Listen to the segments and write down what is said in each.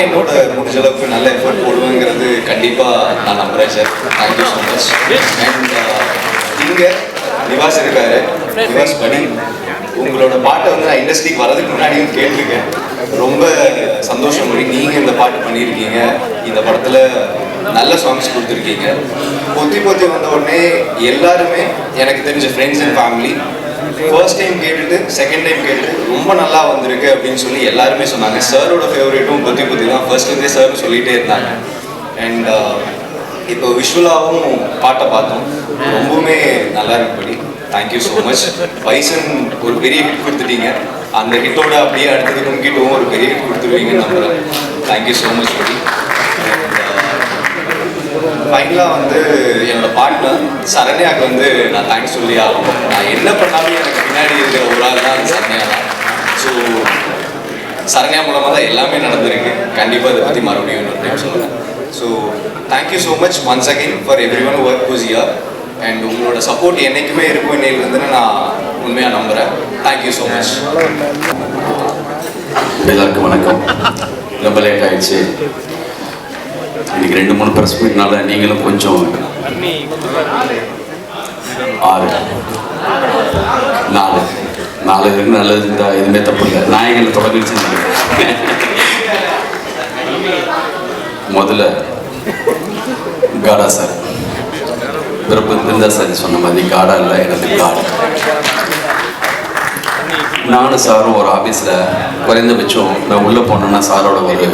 நான் என்னோட முடிஞ்ச அளவுக்கு நல்ல எஃபர்ட் போடுவேங்கிறது கண்டிப்பாக நான் நம்புகிறேன் sir thank you so much and இங்கே நிவாஸ் இருக்காரு. நிவாஸ் படி உங்களோட பாட்டை வந்து நான் இண்டஸ்ட்ரிக்கு வரதுக்கு முன்னாடியும் கேட்டிருக்கேன். ரொம்ப சந்தோஷம் மொழி நீங்கள் இந்த பாட்டு பண்ணியிருக்கீங்க. இந்த படத்தில் நல்ல சாங்ஸ் கொடுத்துருக்கீங்க. பொத்தி பொத்தி வந்த உடனே எல்லாருமே எனக்கு தெரிஞ்ச friends and family first time கேட்டுட்டு செகண்ட் டைம் கேட்டுட்டு ரொம்ப நல்லா வந்திருக்கு அப்படின்னு சொல்லி எல்லாருமே சொன்னாங்க. சாரோட ஃபேவரேட்டும் புத்தி புத்தி தான். ஃபர்ஸ்ட்லேருந்தே சார் சொல்லிகிட்டே இருந்தாங்க. அண்ட் uh, இப்போ விஷுவலாகவும் பாட்டை பார்த்தோம். ரொம்பவுமே நல்லா இருக்குபடி thank you so much Bison ஒரு பெரிய ஹிட் கொடுத்துட்டீங்க. அந்த ஹிட்டோட அப்படியே அடுத்தது கும்கிட்டும் ஒரு பெரிய ஹிட் கொடுத்துருவீங்கன்னு நம்புகிறேன் தேங்க்யூ ஸோ மச் படி. ஃபைனலாக வந்து என்னோட பார்ட்னர் சரண்யாவுக்கு வந்து நான் தேங்க்ஸ் சொல்லி ஆகணும். நான் என்ன பண்ணாலும் எனக்கு பின்னாடி இருக்கிற ஒரு ஆள் தான் சரண்யா. தான் ஸோ சரண்யா மூலமாக தான் எல்லாமே நடந்திருக்கு. கண்டிப்பாக இதை பற்றி மறுபடியும் இன்னொரு டைம் சொல்லுவேன் so thank you so much once again for every one work who's here and உங்களோட சப்போர்ட் என்றைக்குமே இருக்கும் இன்னையிலேருந்துன்னு நான் உண்மையாக நம்புகிறேன் தேங்க்யூ ஸோ மச் எல்லாருக்கும் வணக்கம். ரொம்ப லேட் ஆயிடுச்சு. இன்னைக்கு ரெண்டு மூணு ப்ரெஸ் மீட்னால நீங்களும் கொஞ்சம் ஆறு. நாலு. நாலு இருக்கு நல்லது இருந்தா எதுவுமே தப்பு இல்லை. நாயகங்களை தொடர்ந்து முதல்ல காடா சார். பிறப்பு இருந்தா சார் சொன்ன மாதிரி காடா இல்லை எனக்கு காடா. நானும் சாரும் ஒரு ஆஃபீஸில் குறைந்தபட்சம் நான் உள்ளே போனேன்னா சாரோட ஒரு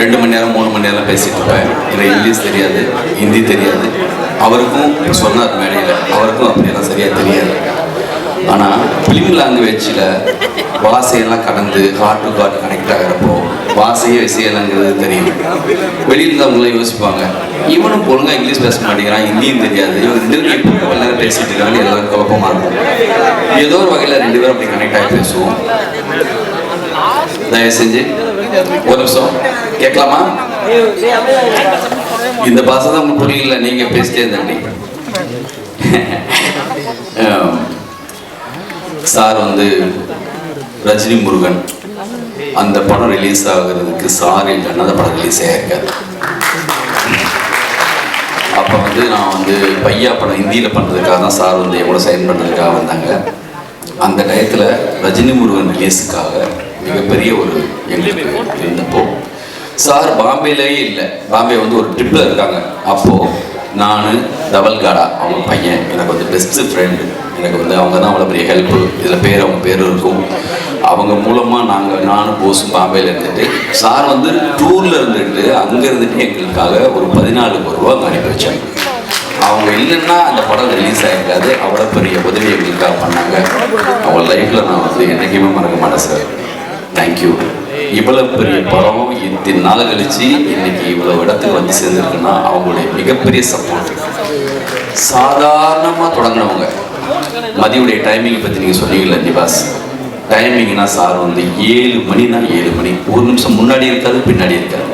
ரெண்டு மணி நேரம் மூணு மணி நேரம் பேசிகிட்டு இருப்பேன். எனக்கு இங்கிலீஷ் தெரியாது ஹிந்தி தெரியாது. அவருக்கும் சொன்னார் மேடையில். அவருக்கும் அப்படியெல்லாம் சரியாக தெரியாது. ஆனால் பிலிம் லாங்குவேஜில் வாசையெல்லாம் கடந்து ஹார்ட் டு ஹார்ட் கனெக்ட் ஆகிறப்போ வாசையே விசையலங்கிறது தெரியும். வெளியில் இருந்தவங்களே யோசிப்பாங்க. இவனும் பொழுங்கா இங்கிலீஷ் பேச மாட்டேங்கிறான் ஹிந்தியும் தெரியாது. இவங்க ரெண்டு பேரும் எப்படி இவ்வளவு நேரம் பேசிட்டு இருக்காங்க எல்லாரும் குழப்பமா இருக்கும். ஏதோ ஒரு வகையில் ரெண்டு பேரும் அப்படி கனெக்ட் ஆகி பேசுவோம். தயவு செஞ்சு ஒரு நிமிஷம். கேட்கலாமா? இந்த பாஷை தான் உங்களுக்கு புரியல நீங்க பேசிட்டே இருந்தாண்டி சார் வந்து ரஜினி முருகன். அந்த படம் ரிலீஸ் ஆகுறதுக்கு சார் இல்லைன்னா அந்த படம் ரிலீஸ் ஆகிருக்காரு அப்போ வந்து நான் வந்து பையா படம் ஹிந்தியில் பண்ணுறதுக்காக தான் சார் வந்து எவ்வளோ சைன் பண்ணுறதுக்காக வந்தாங்க. அந்த டயத்தில் ரஜினி முருகன் ரிலீஸுக்காக மிகப்பெரிய ஒரு எங்களுக்கு இருந்தப்போ சார் பாம்பேலேயே இல்லை. பாம்பே வந்து ஒரு ட்ரிப்பில் இருக்காங்க. அப்போது நான் தவல்காடா அவங்க பையன் எனக்கு வந்து பெஸ்ட்டு ஃப்ரெண்டு எனக்கு வந்து அவங்க தான் அவ்வளோ பெரிய ஹெல்ப்பு இதில் பேர் அவங்க பேர் இருக்கும். அவங்க மூலமாக நாங்கள் நானும் போஸ் பாம்பேல இருந்துட்டு சார் வந்து டூரில் இருந்துட்டு அங்கே இருந்துட்டு எங்களுக்காக ஒரு பதினாலு ரூபா அங்கே அனுப்பி வச்சாங்க. அவங்க இல்லைன்னா அந்த படம் ரிலீஸ் ஆகிருக்காது அவ்வளோ பெரிய உதவி எங்களுக்காக பண்ணாங்க. அவங்க லைஃப்பில் நான் வந்து என்றைக்குமே மறக்க மாட்டேன் சார் தேங்க்யூ இவ்வளோ பெரிய படம் இத்தனை நாள் கழித்து இன்னைக்கு இவ்வளோ இடத்துக்கு வந்து சேர்ந்துருக்குன்னா அவங்களுடைய மிகப்பெரிய சப்போர்ட் சாதாரணமாக தொடங்கினவங்க. மதியுடைய டைமிங் பற்றி நீங்கள் சொன்னீங்கல்ல நிவாஸ் டைமிங்னா சார் வந்து ஏழு மணினா ஏழு மணி. ஒரு நிமிஷம் முன்னாடி இருக்காது பின்னாடி இருக்காது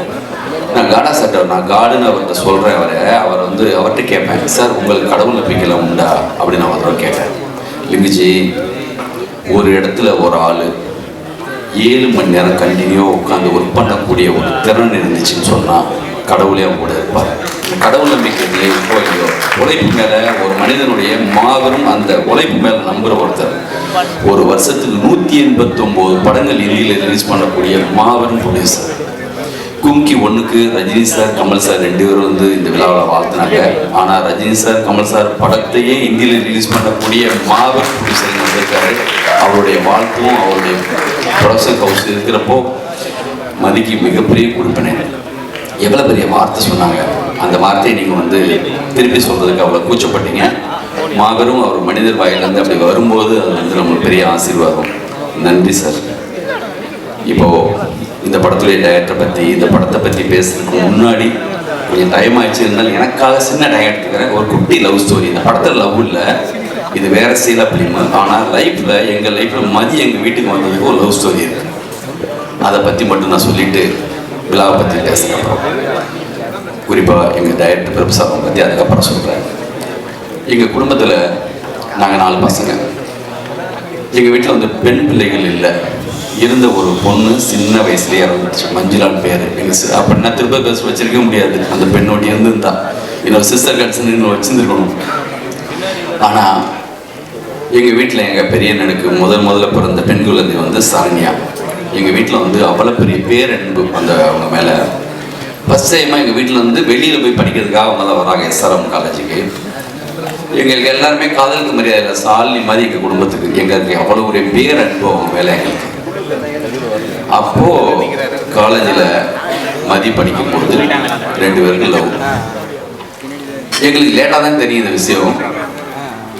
நான் காடா சார் நான் காடுன்னு அவர்கிட்ட சொல்கிறேன் அவரை. அவர் வந்து அவர்கிட்ட கேட்பேன் சார் உங்களுக்கு கடவுள் நம்பிக்கையில் உண்டா? அப்படின்னு நான் கேட்டேன் லிங்குஜி ஒரு இடத்துல ஒரு ஆள் ஏழு மணி நேரம் கண்டினியூவாக உட்காந்து ஒர்க் பண்ணக்கூடிய ஒரு திறன் இருந்துச்சுன்னு சொன்னால் கடவுளே அவங்க கூட இருப்பார். கடவுள் நம்பிக்கை இல்லையோ இப்போ இல்லையோ உழைப்பு மேலே ஒரு மனிதனுடைய மாபெரும் அந்த உழைப்பு மேலே நம்புகிற ஒருத்தர். ஒரு வருஷத்துக்கு நூற்றி எண்பத்தொம்போது படங்கள் இந்தியில் ரிலீஸ் பண்ணக்கூடிய மாபெரும் ப்ரொடியூசர் கும்கி ஒன்றுக்கு ரஜினி சார் கமல் சார் ரெண்டு பேரும் வந்து இந்த விழாவில் வாழ்த்துனாங்க. ஆனால் ரஜினி சார் கமல் சார் படத்தையே இந்தியில் ரிலீஸ் பண்ணக்கூடிய மாபெரும் ப்ரொடியூசர் வந்திருக்காரு. அவருடைய வாழ்த்தும் அவருடைய ப்ரொடக்ஷன் ஹவுஸ் இருக்கிறப்போ மதிக்கு மிகப்பெரிய குறிப்பினை. எவ்வளோ பெரிய வார்த்தை சொன்னாங்க. அந்த வார்த்தையை நீங்கள் வந்து திருப்பி சொல்கிறதுக்கு அவ்வளோ கூச்சப்பட்டீங்க. மாபெரும் அவர் மனிதர் வாயிலிருந்து அப்படி வரும்போது அது வந்து நம்மளுக்கு பெரிய ஆசீர்வாதம். நன்றி சார். இப்போது இந்த படத்துடைய டயட்டை பற்றி இந்த படத்தை பற்றி பேசுறதுக்கு முன்னாடி கொஞ்சம் டைம் ஆயிடுச்சு. இருந்தாலும் எனக்காக சின்ன டைம் எடுத்துக்கிறேன். ஒரு குட்டி லவ் ஸ்டோரி இந்த படத்தில் லவ் இல்லை. இது வேற சீல பிலிம். ஆனால் லைஃப்பில் எங்கள் லைஃப்பில் மதி எங்கள் வீட்டுக்கு வந்ததுக்கு ஒரு லவ் ஸ்டோரி இருக்கு. அதை பற்றி மட்டும் நான் சொல்லிட்டு விழாவை பற்றி பேசுகிறேன் குறிப்பாக எங்கள் டைரக்டர் பிரபுசாவை பற்றி அதுக்கப்புறம் சொல்கிறேன் எங்கள் குடும்பத்தில் நாங்கள் நாலு பசங்க. எங்கள் வீட்டில் வந்து பெண் பிள்ளைகள் இல்லை. இருந்த ஒரு பொண்ணு சின்ன வயசுலேயே இறந்துச்சு மஞ்சுளான் பேர். எங்கள் அப்படின்னா நான் திரும்ப பேச வச்சிருக்க முடியாது. அந்த பெண்ணோட இருந்திருந்தா. இன்னொரு சிஸ்டர் கட்சன் இன்னும் வச்சிருந்துருக்கணும். ஆனால் எங்கள் வீட்டில் எங்கள் பெரியண்ணனுக்கு முதல் முதல்ல பிறந்த பெண் குழந்தை வந்து சரண்யா. எங்கள் வீட்டில் வந்து அவ்வளோ பெரிய பேரன்பு அந்த அவங்க மேலே ஃபஸ்ட் டைமாக எங்கள் வீட்டில் வந்து வெளியில் போய் படிக்கிறதுக்காக அவங்க தான் வராங்க எஸ்ஆர்எம் காலேஜுக்கு எங்களுக்கு எல்லாருமே காதலுக்கு மரியாதை இல்லை. சாலினி மாதிரி எங்கள் குடும்பத்துக்கு. எங்களுக்கு அவ்வளோ ஒரு பேர் அனுபவம் வேலை எங்களுக்கு. அப்போ காலேஜில் மதி படிக்கும் பொழுது ரெண்டு பேருக்கு லவ் எங்களுக்கு லேட்டாக தான் தெரியும் இந்த விஷயம்.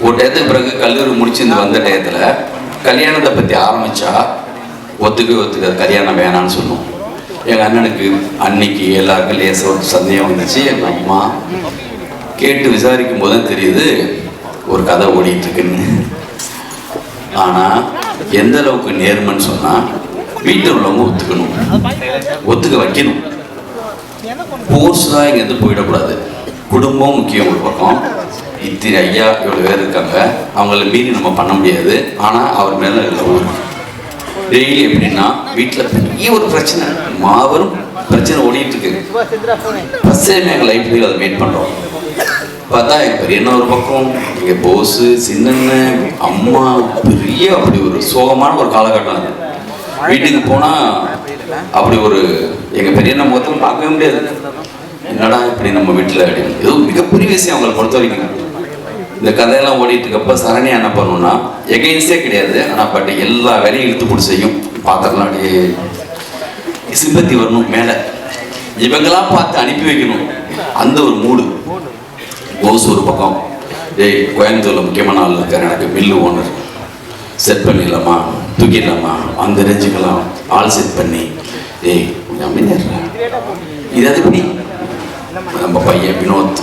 ஒரு டயத்துக்கு பிறகு கல்லூரி முடிச்சு இந்த வந்த டயத்தில் கல்யாணத்தை பற்றி ஆரம்பித்தா ஒத்துக்க ஒத்துக்க கல்யாணம் வேணாம்னு சொன்னோம் எங்கள் அண்ணனுக்கு அன்னைக்கு எல்லாருக்கும் லேசாக ஒரு சந்தேகம் வந்துச்சு. எங்கள் அம்மா கேட்டு விசாரிக்கும் போது தான் தெரியுது ஒரு கதை ஓடிட்டுருக்குன்னு. ஆனால் எந்த அளவுக்கு நேர்மைன்னு சொன்னால் வீட்டில் உள்ளவங்க ஒத்துக்கணும். ஒத்துக்க வைக்கணும். ஃபோர்ஸ்லாம் இங்கேருந்து போயிடக்கூடாது. குடும்பம் முக்கியம் ஒரு பக்கம். இத்தனை ஐயா இவ்வளோ பேர் இருக்காங்க. அவங்கள மீறி நம்ம பண்ண முடியாது. ஆனால் அவர் மேலே ஒரு டெய்லி எப்படின்னா வீட்டில் பெரிய ஒரு பிரச்சனை. மாபெரும் பிரச்சனை ஓடிட்டு இருக்கு ஃபஸ்ட் டைம் எங்கள் லைஃப்லேயும் அதை மீட் பண்ணுறோம் பார்த்தா எங்கள் பெரியண்ணா ஒரு பக்கம் எங்கள் போஸு சின்னண்ணன் அம்மா பெரிய அப்படி ஒரு சோகமான ஒரு காலகட்டம் அது. வீட்டுக்கு போனால் அப்படி ஒரு எங்கள் பெரியண்ணா முகத்தில் பார்க்கவே முடியாது. என்னடா இப்படி நம்ம வீட்டில் அப்படின்னு. ஏதோ மிகப்பெரிய விஷயம் அவங்களை பொறுத்த வரைக்கும். இந்த கதையெல்லாம் ஓடிட்டு இருக்கப்ப சரணியா என்ன பண்ணுன்னா எகெயின்ஸ்டே கிடையாது ஆனால் பட் எல்லா வேலையும் இழுத்து பிடிச்சி செய்யும். பாத்திரம்லாம் அப்படியே சிம்பத்தி வரணும் மேலே. இவங்கெல்லாம் பார்த்து அனுப்பி வைக்கணும். அந்த ஒரு மூடு. கோஸ் ஒரு பக்கம். ஏய் கோயம்புத்தூரில் முக்கியமான ஆள் இருக்கார் எனக்கு மில்லு ஓனர் செட் பண்ணிடலாமா? தூக்கிடலாமா? அந்த ரேஞ்சுக்கெல்லாம் ஆள் செட் பண்ணி ஏய் கொஞ்சம் அமைதியா இருடா. இது அது எப்படி? நம்ம பையன் வினோத்.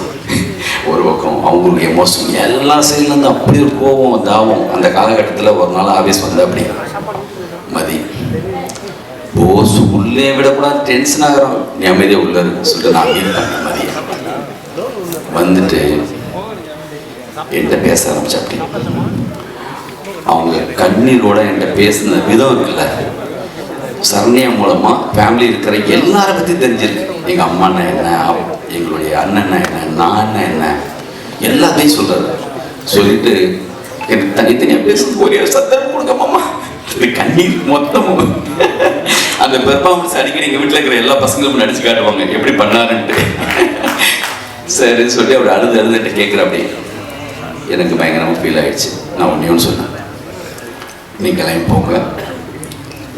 ஒரு பக்கம் அவங்களுக்கு எமோஷன் எல்லா சைட்லேருந்து அப்படி ஒரு கோபம் தாவம் அந்த காலகட்டத்தில் ஒரு நாள் ஆஃபீஸ் வந்து அப்படி மதி. போஸ் உள்ளே விடக்கூடாது டென்ஷன் ஆகிறோம் நீ அமைதியாக உள்ள இருக்கு சொல்லிட்டு நான் மீட் பண்ணேன் மதியம் வந்துட்டு என்கிட்ட பேச ஆரம்பிச்சு அப்படி அவங்க கண்ணீரோட என்கிட்ட பேசின விதம் இருக்குல்ல சரண்யா மூலமாக ஃபேமிலி இருக்கிற எல்லாரை பற்றி தெரிஞ்சிருக்கு. எங்கள் அம்மா என்ன எங்களுடைய அண்ணன் என்ன நான் என்ன? எல்லாத்தையும் சொல்றாரு. சொல்லிட்டு எனக்கு தனித்தனியா பேசுறது ஒரே ஒரு சந்தர்ப்பம் கொடுங்க இது கண்ணீர் மொத்தமும் அந்த பெர்ஃபார்மன்ஸ் அடிக்கடி எங்க வீட்டில் இருக்கிற எல்லா பசங்களும் நடிச்சு காட்டுவாங்க. எப்படி பண்ணாருன்ட்டு. சரின்னு சொல்லி அவர் அழுது அழுதுட்டு கேட்குற அப்படி எனக்கு பயங்கரமாக ஃபீல் ஆயிடுச்சு. நான் ஒன்றே ஒன்று சொன்னேன் நீ போங்க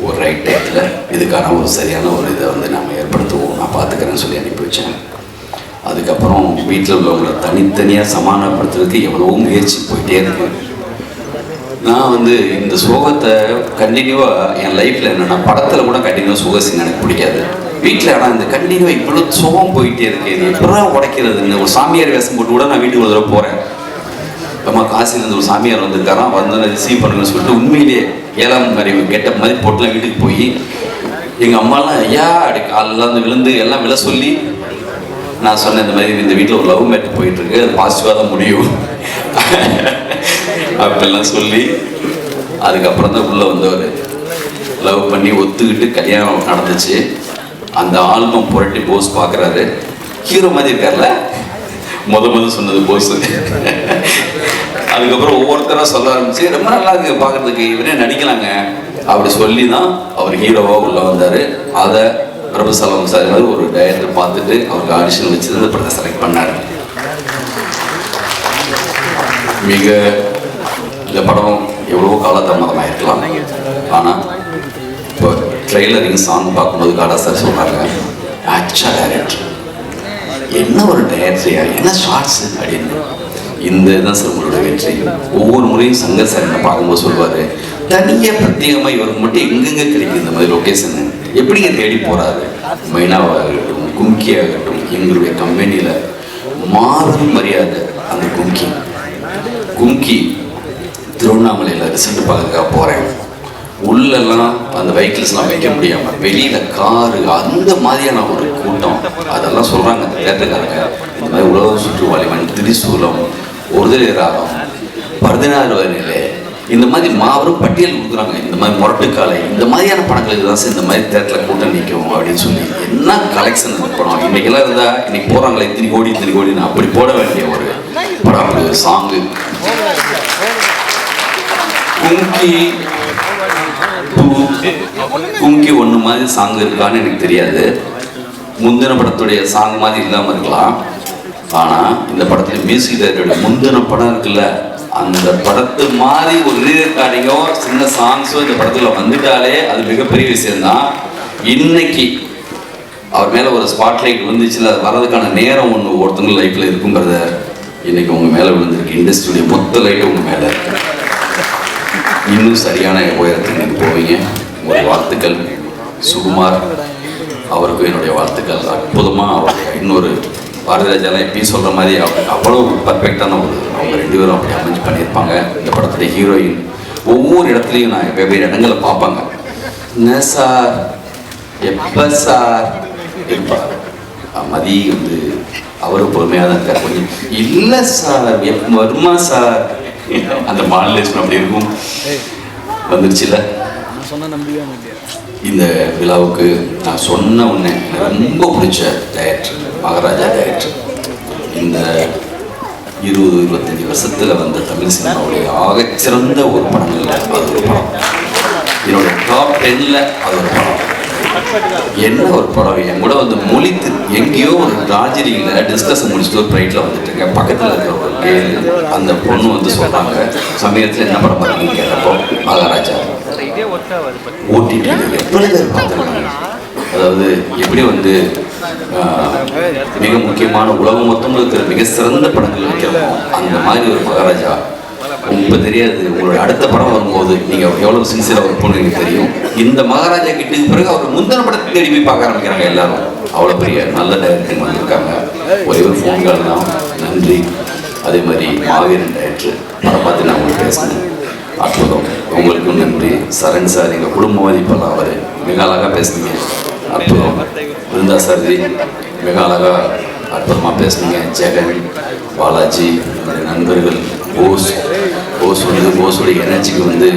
ஒரு ரைட் டயத்தில் இதுக்கான ஒரு சரியான ஒரு இதை வந்து நம்ம ஏற்படுத்துவோம். நான் பார்த்துக்கிறேன்னு சொல்லி அனுப்பி வச்சேன். அதுக்கப்புறம் வீட்டில் உள்ளவங்களை தனித்தனியாக சமாதானப்படுத்துறதுக்கு எவ்வளவோ முயற்சி போயிட்டே இருக்கேன் நான் வந்து இந்த சோகத்தை கண்டினியூவாக என் லைஃப்பில் என்னென்னா படத்தில் கூட கண்டினியூவாக சுக சீன் எனக்கு பிடிக்காது. வீட்டில் ஆனால் இந்த கண்டினியூவாக இவ்வளோ சோகம் போயிட்டே இருக்கு. இது எப்படா உடைக்கிறதுன்னு ஒரு சாமியார் வேஷம் போட்டு கூட நான் வீட்டுக்கு ஒரு தடவை போகிறேன் அம்மா காசிலேருந்து ஒரு சாமியார் வந்திருக்காராம் வந்து ரிசீவ் பண்ணுங்கன்னு சொல்லிட்டு உண்மையிலேயே ஏழாம் மாதிரி கெட்ட மாதிரி போட்டுலாம் வீட்டுக்கு போய் எங்கள் அம்மாலாம் ஐயா அப்படி காலெல்லாம் வந்து விழுந்து எல்லாம் விழ சொல்லி நான் சொன்னேன் இந்த மாதிரி இந்த வீட்டில் ஒரு லவ் மேட் போயிட்டுருக்கு அது பாசிட்டிவாக தான் முடியும். அப்படிலாம் சொல்லி அதுக்கப்புறம் தான் உள்ளே வந்தவர். லவ் பண்ணி ஒத்துக்கிட்டு கல்யாணம் நடந்துச்சு. அந்த ஆல்பம் புரட்டி போஸ் பார்க்குறாரு ஹீரோ மாதிரி இருக்கார்ல? முத முத சொன்னது போஸ். அதுக்கப்புறம் ஒவ்வொருத்தராக சொல்ல ஆரம்பிச்சு ரொம்ப நல்லா இருக்கு பார்க்குறதுக்கு இவரே நடிக்கலாங்க. அப்படி சொல்லி தான் அவர் ஹீரோவாக உள்ளே வந்தார். அதை பிரபுசலம் சார் மாதிரி ஒரு டைரக்டர் பார்த்துட்டு அவருக்கு ஆடிஷன் வச்சு இந்த படத்தை செலக்ட் பண்ணார். மிக இந்த படம் எவ்வளவோ காலதாமதமாக இருக்கலாம் ஆனால் இப்போ ட்ரெய்லரிங் சாங் பார்க்கும்போது காடா சார் சொல்கிறாங்க ஆச்சா டைரக்டர் என்ன ஒரு டைரக்டரியா என்ன ஷார்ட்ஸ் அப்படின்னு. இந்த தான் சார் உங்களோட வெற்றி. ஒவ்வொரு முறையும் சங்கர் சார் என்ன பார்க்கும்போது சொல்லுவார் தனியாக பிரத்யேகமாக இவருக்கு மட்டும் எங்கெங்க கிடைக்கும் இந்த மாதிரி லொக்கேஷன் எப்படிங்க தேடி போகிறாரு மைனாவாகட்டும் கும்கி எங்களுடைய கம்பெனியில் மாபெரும் மரியாதை அந்த கும்கி. கும்கி திருவண்ணாமலையில் ரிசல்ட் பார்க்கறதுக்காக போகிறேன் உள்ளெல்லாம் அந்த வெஹிக்கிள்ஸ்லாம் வைக்க முடியாமல் வெளியில் காரு அந்த மாதிரியான ஒரு கூட்டம். அதெல்லாம் சொல்கிறாங்க அந்த தேட்டருக்காரங்க இந்த மாதிரி உலக சுற்றுவாளிவன் திரிசூலம் ஒரு ராகம் பதினாறு வரையிலே இந்த மாதிரி மாபெரும் பட்டியல் கொடுக்குறாங்க. இந்த மாதிரி முரட்டுக்காலை இந்த மாதிரியான படங்களுக்கு தான் சார் இந்த மாதிரி தேட்டரில் கூட்டம் நிற்கும் அப்படின்னு சொல்லி என்ன கலெக்ஷன் இந்த படம்? இன்னைக்கெல்லாம் இருந்தால் இன்னைக்கு போகிறாங்களே இத்தனை கோடி இத்தனை கோடின்னு அப்படி போட வேண்டிய ஒரு படம் ஒரு சாங்கு குங்கி குங்கி ஒன்று மாதிரி சாங் இருக்கான்னு எனக்கு தெரியாது. முந்தின படத்துடைய சாங் மாதிரி இல்லாமல் இருக்கலாம். ஆனால் இந்த படத்தில் மியூசிக் டைரக்டருடைய முந்தின படம் இருக்குல்ல அந்த படத்து மாதிரி ஒரு ரீரெக்கார்டிங்கோ சின்ன சாங்ஸோ இந்த படத்தில் வந்துட்டாலே அது மிகப்பெரிய விஷயம்தான். இன்னைக்கு அவர் மேலே ஒரு ஸ்பாட்லைட் வந்துச்சுல அது வர்றதுக்கான நேரம் ஒன்று ஒருத்தவங்க லைஃப்பில் இருக்கும் பிரதர் இன்னைக்கு உங்கள் மேலே விழுந்திருக்கு இண்டஸ்ட்ரியுடைய மொத்த லைட்டும் உங்கள் மேலே இருக்கு. இன்னும் சரியான உயரத்துக்கு நீங்கள் போவீங்க. ஒரு வாழ்த்துக்கள். சுகுமார் அவருக்கும் என்னுடைய வாழ்த்துக்கள். அற்புதமாக அவருடைய இன்னொரு பாரதிராஜாலாம் எப்பயும் சொல்கிற மாதிரி அவங்க அவ்வளோ பர்ஃபெக்டான ஒரு அவங்க ரெண்டு பேரும் அப்படி அமைஞ்சு பண்ணியிருப்பாங்க. இந்த படத்துடைய ஹீரோயின் ஒவ்வொரு இடத்துலையும் நான் வெவ்வேறு இடங்களை பார்ப்பாங்க. என்ன சார்? எப்போ சார்? இருப்பார். மதி வந்து அவரும் பொறுமையாக தான் இருக்கார். கொஞ்சம் இல்லை சார் எப் வருமா சார்? அந்த மாடலேஷன் அப்படி இருக்கும். வந்துருச்சுல்ல? சொன்ன இந்த விழாவுக்கு நான் சொன்ன உடனே ரொம்ப பிடிச்ச டைரக்டர் மகாராஜா டைரக்டர் இந்த இருபது இருபத்தஞ்சி வருஷத்தில் வந்த தமிழ் சினிமாவுடைய ஆகச்சிறந்த ஒரு படங்கள்ல அது ஒரு படம். என்னோட டாப் டென்னில் அது ஒரு படம். என்ன ஒரு படம்? என் கூட வந்து மொழி தி- எங்கேயோ ஒரு ராஜரியில் டிஸ்கஷன் முடிச்சுட்டு ஒரு ஃப்ளைட்டில் வந்துட்டுங்க. பக்கத்தில் இருக்கிற ஒரு கேள் அந்த பொண்ணு வந்து சொல்கிறாங்க சமயத்தில் என்ன படம் பார்த்தீங்கன்னு கேட்டப்போ மகாராஜா ஓடிடி எவ்வளவு பேர் பார்த்துருக்காங்க அதாவது எப்படி வந்து மிக முக்கியமான உலகம் மொத்தம் இருக்கிற மிக சிறந்த படங்கள் வைக்கிறோமோ அந்த மாதிரி ஒரு மகாராஜா. உங்களுக்கு தெரியாது. உங்களோட அடுத்த படம் வரும்போது நீங்கள் எவ்வளோ சின்சியராக ஒர்க் எனக்கு தெரியும். இந்த மகாராஜா கிட்டுக்கு பிறகு அவர் முந்தின படத்தை தேடி போய் பார்க்க ஆரம்பிக்கிறாங்க எல்லாரும். அவ்வளோ பெரிய நல்ல டைரக்டர் வந்திருக்காங்க. ஒரே ஒரு ஃபோன் கால் தான். நன்றி. அதே மாதிரி மாவீரன் டைரக்டர் படம் பார்த்து நான் உங்களுக்கு பேசினேன் அற்புதம். உங்களுக்கும் நன்றி. சரண் சார் எங்கள் குடும்ப மதிப்பெல்லாம் அவர் மிக அழகாக பேசுனீங்க. அப்புறம் விருந்தா சார். மிக அழகாக அற்புதமாக பேசுனீங்க. ஜெகன் பாலாஜி என்னுடைய நண்பர்கள் போஸ். போஸ் வந்து போஸோடைய எனர்ஜிக்கு வந்து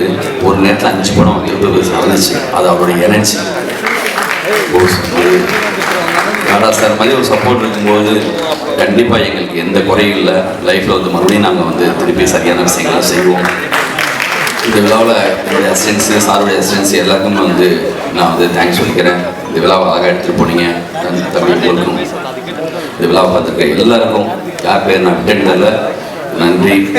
ஒரு நேரத்தில் அஞ்சு படம் திருப்பி நடந்துச்சு. அது அவருடைய எனர்ஜி. போஸ் வந்து ராடா சார் மாதிரி ஒரு சப்போர்ட் இருக்கும்போது கண்டிப்பாக எங்களுக்கு எந்த குறையும் இல்லை. லைஃப்பில் வந்து மறுபடியும் நாங்கள் வந்து திருப்பி சரியான விஷயங்கள்லாம் செய்வோம். இந்த விழாவில் என்னுடைய அசிஸ்டன்ஸு சாருடைய அசிஸ்டன்ஸ் எல்லாருக்கும் வந்து நான் வந்து தேங்க்ஸ் சொல்லிக்கிறேன். இந்த விழாவை அழகாக எடுத்துகிட்டு போனீங்க. தமிழ் இந்த விழாவை பார்த்துருக்க எல்லாருக்கும் யார் பேர் நான் விட்டதில்ல நன்றி.